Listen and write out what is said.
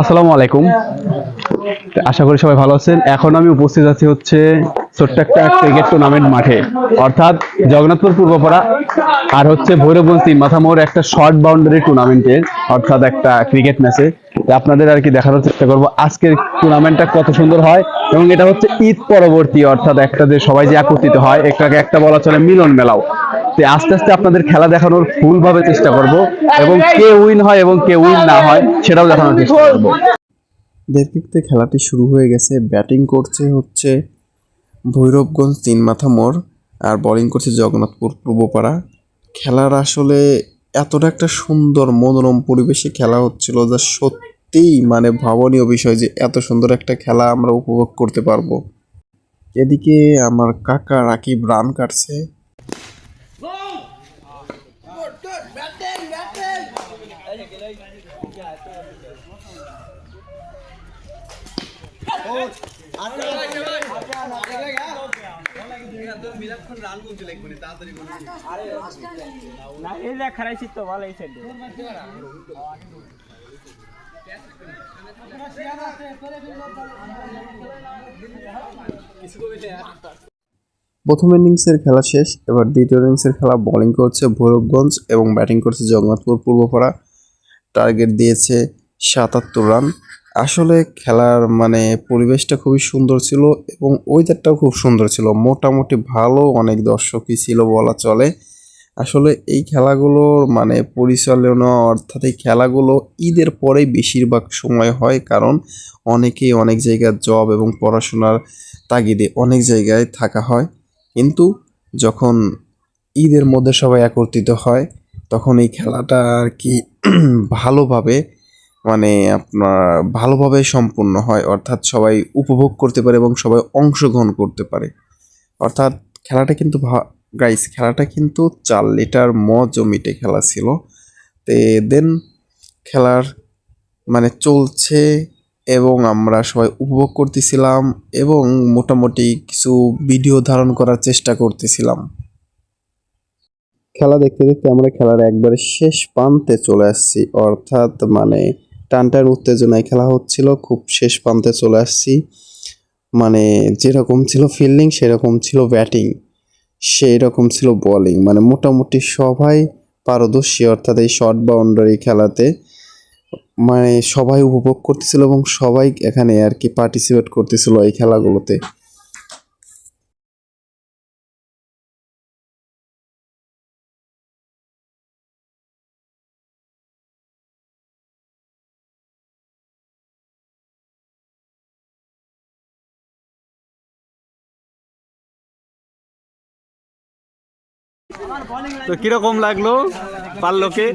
আসসালামু আলাইকুম। আশা করি সবাই ভালো আছেন। এখন আমি উপস্থিত আছি হচ্ছে ছোট্ট একটা ক্রিকেট টুর্নামেন্ট মাঠে। অর্থাৎ জগন্নাথপুর পূর্বপাড়া আর হচ্ছে ভৈরবগঞ্জ তিন মাথা মোড় একটা শর্ট বাউন্ডারি টুর্নামেন্টের অর্থাৎ একটা ক্রিকেট ম্যাচে আপনাদের আর কি দেখানোর চেষ্টা করব, আজকের টুর্নামেন্টটা কত সুন্দর হয় এবং এটা হচ্ছে ঈদ পরবর্তী, অর্থাৎ একটা যে সবাই যে একত্রিত হয় এটাকে একটা বলা চলে মিলন মেলাও। তো আস্তে আস্তে আপনাদের খেলা দেখানোর ফুল ভাবে চেষ্টা করব এবং কে উইন হয় এবং কে উইন না হয় সেটাও দেখানোর চেষ্টা করব। দেখতে খেলাটি শুরু হয়ে গেছে। ব্যাটিং করছে হচ্ছে ভৈরবগঞ্জ তিন মাথা মোড় আর বোলিং করছে জগন্নাথপুর পূর্বপাড়া। খেলার আসলে এতটা একটা সুন্দর মনোরম পরিবেশে খেলা হচ্ছিল যা সত্যিই মানে ভাবনীয় বিষয় যে এত সুন্দর একটা খেলা আমরা উপভোগ করতে পারব। এদিকে আমার কাকা রাকিব রান কাটছে না এই যে খারাইছি তো ভালো প্রথম ইনিংসের খেলা শেষ, এবার দ্বিতীয় ইনিংসের খেলা বোলিং করছে ভৈরবগঞ্জ এবং ব্যাটিং করছে জগন্নাথপুর পূর্বপাড়া। টার্গেট দিয়েছে সাতাত্তর রান আসলে খেলার মানে পরিবেশটা খুবই সুন্দর ছিল এবং ওয়েদারটাও খুব সুন্দর ছিল। মোটামুটি ভালো অনেক দর্শকই ছিল বলা চলে। আসলে এই খেলাগুলোর মানে পরিচালনা অর্থাৎ এই খেলাগুলো ঈদের পরেই বেশিরভাগ সময় হয় কারণ অনেকেই অনেক জায়গায় জব এবং পড়াশোনার তাগিদে অনেক জায়গায় থাকা হয়। কিন্তু যখন ঈদের মধ্যে সবাই একত্রিত হয়, তখন এই খেলাটা আর কি ভালোভাবে মানে আপনার ভালোভাবে সম্পূর্ণ হয়, অর্থাৎ সবাই উপভোগ করতে পারে এবং সবাই অংশগ্রহণ করতে পারে। অর্থাৎ খেলাটা কিন্তু গাইস খেলাটা কিন্তু চার লিটার ম জমিতে খেলা ছিল। তে দেন খেলার মানে চলছে এবং আমরা সবাই উপভোগ করতেছিলাম এবং মোটামুটি কিছু ভিডিও ধারণ করার চেষ্টা করতেছিলাম। খেলা দেখতে দেখতে আমরা খেলার একবারে শেষ প্রান্তে চলে আসছি। অর্থাৎ মানে টান টান উত্তেজনায় খেলা হচ্ছিল, খুব শেষ প্রান্তে চলে আসছি। মানে যেরকম ছিল ফিল্ডিং সেরকম ছিল ব্যাটিং সেই রকম ছিল বলিং মানে মোটামুটি সবাই পারদর্শী, অর্থাৎ এই শর্ট বাউন্ডারি খেলাতে মানে সবাই উপভোগ করতেছিল এবং সবাই এখানে আর কি পার্টিসিপেট করতেছিল এই খেলাগুলোতে। তো কীরকম লাগল পারলোকে